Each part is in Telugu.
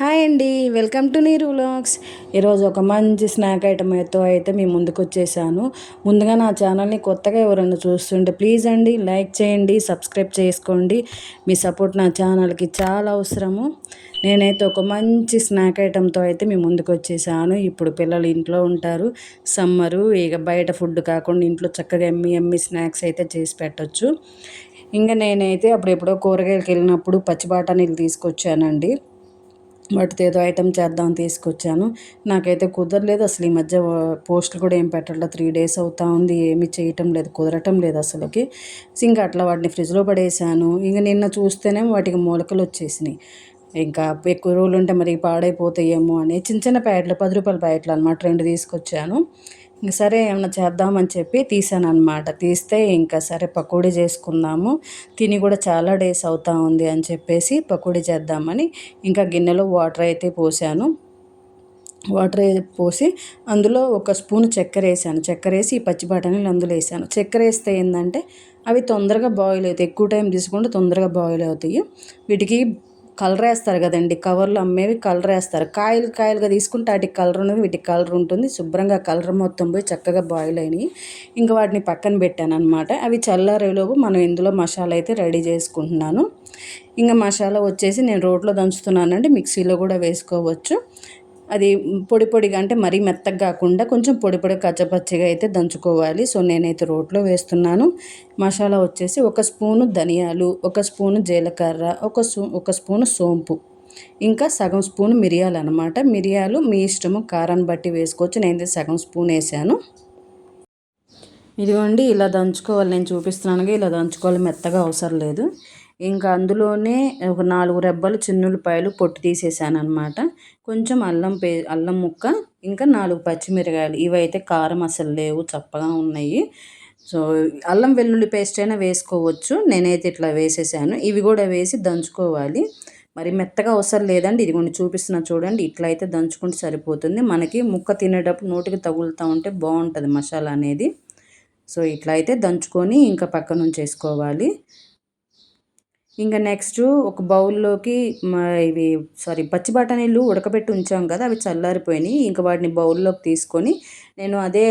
హాయ్ అండి వెల్కమ్ టు నీరు వ్లాగ్స్. ఈరోజు ఒక మంచి స్నాక్ ఐటమ్తో అయితే మీ ముందుకు వచ్చేసాను. ముందుగా నా ఛానల్ని కొత్తగా ఎవరైనా చూస్తుంటే ప్లీజ్ అండి లైక్ చేయండి సబ్స్క్రైబ్ చేసుకోండి. మీ సపోర్ట్ నా ఛానల్కి చాలా అవసరము. నేనైతే ఒక మంచి స్నాక్ ఐటెంతో అయితే మీ ముందుకు వచ్చేసాను. ఇప్పుడు పిల్లలు ఇంట్లో ఉంటారు. సమ్మరు ఇక బయట ఫుడ్ కాకుండా ఇంట్లో చక్కగా ఎమ్మి ఎమ్మి స్నాక్స్ అయితే చేసి పెట్టచ్చు. ఇంకా నేనైతే అప్పుడు ఎప్పుడో కూరగాయలకు వెళ్ళినప్పుడు పచ్చి బఠానీలు తీసుకొచ్చానండి. వాటితో ఏదో ఐటెం చేద్దాం తీసుకొచ్చాను. నాకైతే కుదరలేదు అసలు ఈ మధ్య పోస్టులు కూడా ఏం పెట్టలేదు త్రీ డేస్ అవుతా ఉంది ఏమి చేయటం లేదు కుదరటం లేదు అసలుకి. ఇంకా అట్లా వాటిని ఫ్రిడ్జ్లో పడేసాను. ఇంకా నిన్న చూస్తేనే వాటికి మూలకలు వచ్చేసినాయి. ఇంకా ఎక్కువ రోజులు ఉంటే మరి పాడైపోతాయేమో అని చిన్న చిన్న ప్యాకెట్లు పది రూపాయల ప్యాకెట్లు అనమాట రెండు తీసుకొచ్చాను. సరే ఏమైనా చేద్దామని చెప్పి తీసాను అనమాట తీస్తే ఇంకా సరే పకోడీ చేసుకుందాము. తిని కూడా చాలా డేస్ అవుతా ఉంది అని చెప్పేసి పకోడీ చేద్దామని ఇంకా గిన్నెలో వాటర్ అయితే పోసాను. వాటర్ పోసి అందులో ఒక స్పూన్ చక్కెర వేసాను. చక్కెర వేసి ఈ పచ్చి బఠానీలు అందులో వేసాను. చక్కెర వేస్తే ఏంటంటే అవి తొందరగా బాయిల్ అవుతాయి. ఎక్కువ టైం తీసుకుంటే తొందరగా బాయిల్ అవుతాయి. వీటికి కలర్ వేస్తారు కదండి కవర్లు అమ్మేవి కలర్ వేస్తారు కాయలు కాయలుగా తీసుకుంటే వాటికి కలర్ ఉన్నది వీటికి కలర్ ఉంటుంది. శుభ్రంగా కలర్ మొత్తం పోయి చక్కగా బాయిల్ అయినాయి. ఇంకా వాటిని పక్కన పెట్టాను అనమాట అవి చల్లారేలోపు మనం ఇందులో మసాలా అయితే రెడీ చేసుకుంటున్నాను. ఇంకా మసాలా వచ్చేసి నేను రోట్లో దంచుతున్నానండి మిక్సీలో కూడా వేసుకోవచ్చు. అది పొడి పొడిగా అంటే మరీ మెత్తగా కాకుండా కొంచెం పొడి పొడి కచ్చపచ్చిగా అయితే దంచుకోవాలి. సో నేనైతే రోట్లో వేస్తున్నాను. మసాలా వచ్చేసి ఒక స్పూను ధనియాలు ఒక స్పూను జీలకర్ర ఒక స్పూ ఒక స్పూను సోంపు ఇంకా సగం స్పూన్ మిరియాలు అనమాట మిరియాలు మీ ఇష్టము కారాన్ని బట్టి వేసుకోవచ్చు. నేనైతే సగం స్పూన్ వేసాను. ఇదిగోండి ఇలా దంచుకోవాలి. నేను చూపిస్తున్నానుగా ఇలా దంచుకోవాలి. మెత్తగా అవసరం లేదు. ఇంకా అందులోనే ఒక నాలుగు రెబ్బలు చిన్నులపాయలు పొట్టు తీసేసాను అనమాట కొంచెం అల్లం పే అల్లం ముక్క ఇంకా నాలుగు పచ్చిమిరకాయలు. ఇవైతే కారం అసలు లేవు చప్పగా ఉన్నాయి. సో అల్లం వెల్లుల్లి పేస్ట్ అయినా వేసుకోవచ్చు. నేనైతే ఇట్లా వేసేసాను. ఇవి కూడా వేసి దంచుకోవాలి. మరి మెత్తగా అవసరం లేదండి. ఇది కొన్ని చూపిస్తున్నా చూడండి. ఇట్లా అయితే దంచుకుంటే సరిపోతుంది. మనకి ముక్క తినేటప్పుడు నోటికి తగులుతూ ఉంటే బాగుంటుంది మసాలా అనేది. సో ఇట్లా అయితే దంచుకొని ఇంకా పక్కన ఉంచేసుకోవాలి ఇంకా నెక్స్ట్ ఒక బౌల్లోకి ఇవి సారీ పచ్చి బఠానీలు ఉడకబెట్టి ఉంచాం కదా అవి చల్లారిపోయినాయి. ఇంకా వాటిని బౌల్లోకి తీసుకొని నేను అదే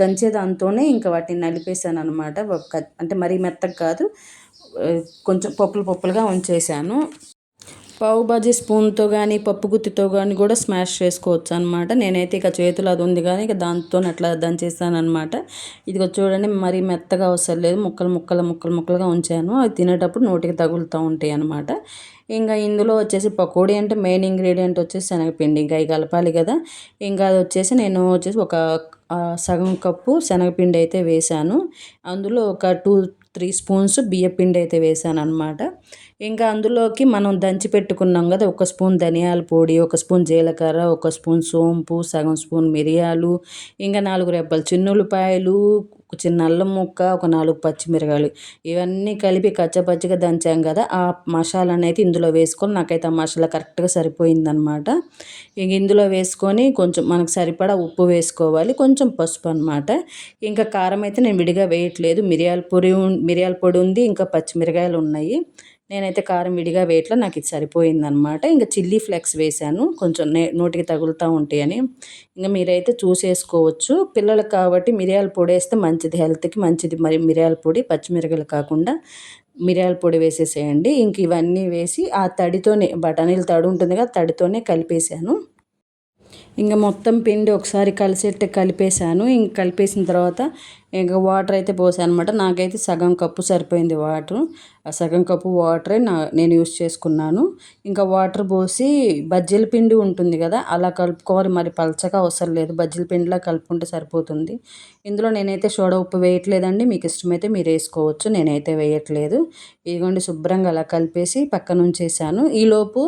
దంచే దాంతోనే ఇంకా వాటిని నలిపేసాను అనమాట అంటే మరీ మెత్తగా కాదు కొంచెం పప్పులు పప్పులుగా ఉంచేసాను పావు బాజీ స్పూన్తో కానీ పప్పు గుత్తితో కానీ కూడా స్మాష్ చేసుకోవచ్చు అనమాట నేనైతే ఇక చేతులు అది ఉంది కానీ ఇక దాంతో అట్లా దంచేసానమాట అనమాట ఇదిగో చూడండి మరీ మెత్తగా అవసరం లేదు. ముక్కలు ముక్కలు ముక్కలు ముక్కలుగా ఉంచాను. అది తినేటప్పుడు నోటికి తగులుతూ ఉంటాయి అనమాట ఇంకా ఇందులో వచ్చేసి పకోడీ అంటే మెయిన్ ఇంగ్రీడియంట్ వచ్చేసి శనగపిండి. ఇంకా అవి కలపాలి కదా. ఇంకా అది వచ్చేసి నేను వచ్చేసి ఒక సగం కప్పు శనగపిండి అయితే వేశాను. అందులో ఒక టూ త్రీ స్పూన్స్ బియ్యపిండి అయితే వేసాను అనమాట ఇంకా అందులోకి మనం దంచి పెట్టుకున్నాం కదా ఒక స్పూన్ ధనియాల పొడి ఒక స్పూన్ జీలకర్ర ఒక స్పూన్ సోంపు సగం స్పూన్ మిరియాలు ఇంకా నాలుగు రెబ్బలు చిన్నులపాయలు ఒక చిన్న అల్లం ముక్క ఒక నాలుగు పచ్చిమిరకాయలు. ఇవన్నీ కలిపి కచ్చపచ్చిగా దంచాం కదా ఆ మసాలా అనేది ఇందులో వేసుకొని నాకైతే ఆ మసాలా కరెక్ట్గా సరిపోయిందనమాట. ఇంక ఇందులో వేసుకొని కొంచెం మనకు సరిపడా ఉప్పు వేసుకోవాలి కొంచెం పసుపు అనమాట. ఇంకా కారం అయితే నేను విడిగా వేయట్లేదు. మిరియాల పొడి మిరియాల పొడి ఉంది ఇంకా పచ్చిమిరకాయలు ఉన్నాయి. నేనైతే కారం విడిగా వేయట్లా నాకు ఇది సరిపోయిందనమాట ఇంకా చిల్లీ ఫ్లెక్స్ వేశాను. కొంచెం నోటికి తగులుతూ ఉంటాయని. ఇంకా మీరైతే చూసేసుకోవచ్చు. పిల్లలకు కాబట్టి మిరియాల పొడి వేస్తే మంచిది. హెల్త్కి మంచిది. మరి మిరియాల పొడి పచ్చిమిరకలు కాకుండా మిరియాల పొడి వేసేసేయండి. ఇంక ఇవన్నీ వేసి ఆ తడితోనే బఠానీలు తడి ఉంటుంది కదా తడితోనే కలిపేసాను ఇంకా మొత్తం పిండి ఒకసారి కలిసేట్టు కలిపేసాను ఇంక కలిపేసిన తర్వాత ఇంకా వాటర్ అయితే పోసాను అనమాట నాకైతే సగం కప్పు సరిపోయింది వాటర్. ఆ సగం కప్పు వాటరే నా నేను యూస్ చేసుకున్నాను. ఇంకా వాటర్ పోసి బజ్జీల పిండి ఉంటుంది కదా అలా కలుపుకోవాలి. మరి పలచగా అవసరం లేదు. బజ్జీల పిండిలా కలుపుకుంటే సరిపోతుంది. ఇందులో నేనైతే సోడా ఉప్పు వేయట్లేదండి. మీకు ఇష్టమైతే మీరు వేసుకోవచ్చు. నేనైతే వేయట్లేదు. ఇదిగోండి శుభ్రంగా అలా కలిపేసి పక్కనుంచేసాను ఈలోపు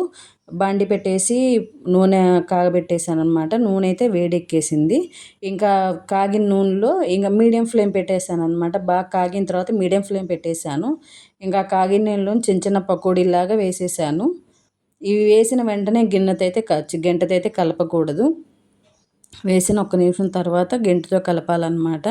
బాండి పెట్టేసి నూనె కాగబెట్టేసాను అనమాట నూనె అయితే వేడెక్కేసింది. ఇంకా కాగిన నూనెలో ఇంకా మీడియం ఫ్లేమ్ పెట్టేశాను అనమాట బాగా కాగిన తర్వాత మీడియం ఫ్లేమ్ పెట్టేశాను. ఇంకా కాగిన నూనెలో చిన్న చిన్న పకోడీలాగా వేసేసాను ఇవి వేసిన వెంటనే గిన్నెతో అయితే గంటతో కలపకూడదు. వేసిన ఒక్క నిమిషం తర్వాత గెంటితో కలపాలన్నమాట.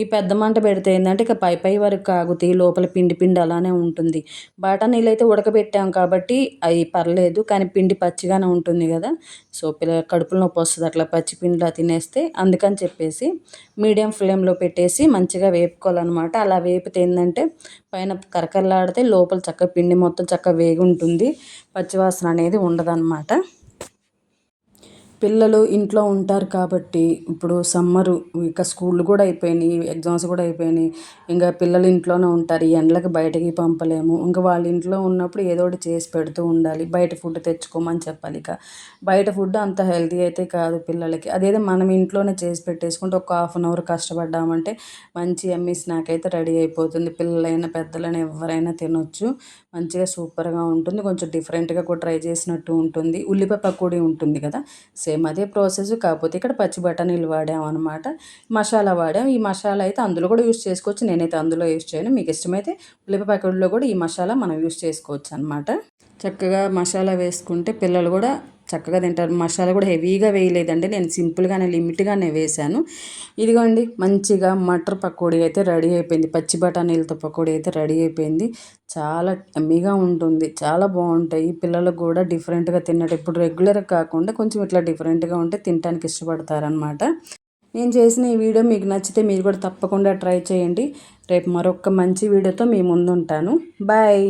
ఈ పెద్ద మంట పెడితే ఏంటంటే ఇక పై పై వరకు కాగుతాయి లోపల పిండి పిండి అలానే ఉంటుంది. బాటా నీళ్ళు అయితే ఉడకబెట్టాం కాబట్టి అవి పర్లేదు కానీ పిండి పచ్చిగానే ఉంటుంది కదా. సో పిల్ల కడుపులో నొప్పి వస్తుంది అట్లా పచ్చి పిండిలా తినేస్తే అందుకని చెప్పేసి మీడియం ఫ్లేమ్లో పెట్టేసి మంచిగా వేపుకోవాలన్నమాట. అలా వేపితే ఏంటంటే పైన కరకరలాడితే లోపల చక్క పిండి మొత్తం చక్క వేగి ఉంటుంది పచ్చివాసన అనేది ఉండదన్నమాట. పిల్లలు ఇంట్లో ఉంటారు కాబట్టి ఇప్పుడు సమ్మరు ఇంకా స్కూళ్ళు కూడా అయిపోయినాయి ఎగ్జామ్స్ కూడా అయిపోయినాయి. ఇంకా పిల్లలు ఇంట్లోనే ఉంటారు ఈ ఎండలకు బయటకి పంపలేము. ఇంకా వాళ్ళ ఇంట్లో ఉన్నప్పుడు ఏదో ఒకటి చేసి పెడుతూ ఉండాలి. బయట ఫుడ్ తెచ్చుకోమని చెప్పాలి ఇక. బయట ఫుడ్ అంత హెల్తీ అయితే కాదు పిల్లలకి. అదేదో మనం ఇంట్లోనే చేసి పెట్టేసుకుంటే ఒక హాఫ్ అన్ అవర్ కష్టపడ్డామంటే మంచి ఎమ్మీ స్నాక్ అయితే రెడీ అయిపోతుంది. పిల్లలైనా పెద్దలైనా ఎవరైనా తినొచ్చు. మంచిగా సూపర్గా ఉంటుంది. కొంచెం డిఫరెంట్గా కూడా ట్రై చేసినట్టు ఉంటుంది. ఉల్లిపాయ పకోడీ ఉంటుంది కదా సేమ్ అదే ప్రాసెస్ కాకపోతే ఇక్కడ పచ్చి బఠానీలు వాడామన్నమాట మసాలా వాడాం. ఈ మసాలా అయితే అందులో కూడా యూస్ చేసుకోవచ్చు. నేనైతే అందులో యూస్ చేయను. మీకు ఇష్టమైతే ఉల్లిపాయ కూడా ఈ మసాలా మనం యూస్ చేసుకోవచ్చు అనమాట చక్కగా మసాలా వేసుకుంటే పిల్లలు కూడా చక్కగా తింటారు. మసాలా కూడా హెవీగా వేయలేదండి. నేను సింపుల్గానే లిమిట్గానే వేశాను. ఇదిగోండి మంచిగా మటర్ పకోడీ అయితే రెడీ అయిపోయింది. పచ్చి బఠానీలతో పకోడీ అయితే రెడీ అయిపోయింది. చాలా ఎమ్మీగా ఉంటుంది. చాలా బాగుంటాయి. పిల్లలకు కూడా డిఫరెంట్గా తిన్నట్టు ఇప్పుడు రెగ్యులర్ కాకుండా కొంచెం ఇట్లా డిఫరెంట్గా ఉంటే తినడానికి ఇష్టపడతారనమాట నేను చేసిన ఈ వీడియో మీకు నచ్చితే మీరు కూడా తప్పకుండా ట్రై చేయండి. రేపు మరొక మంచి వీడియోతో మీ ముందుంటాను. బాయ్!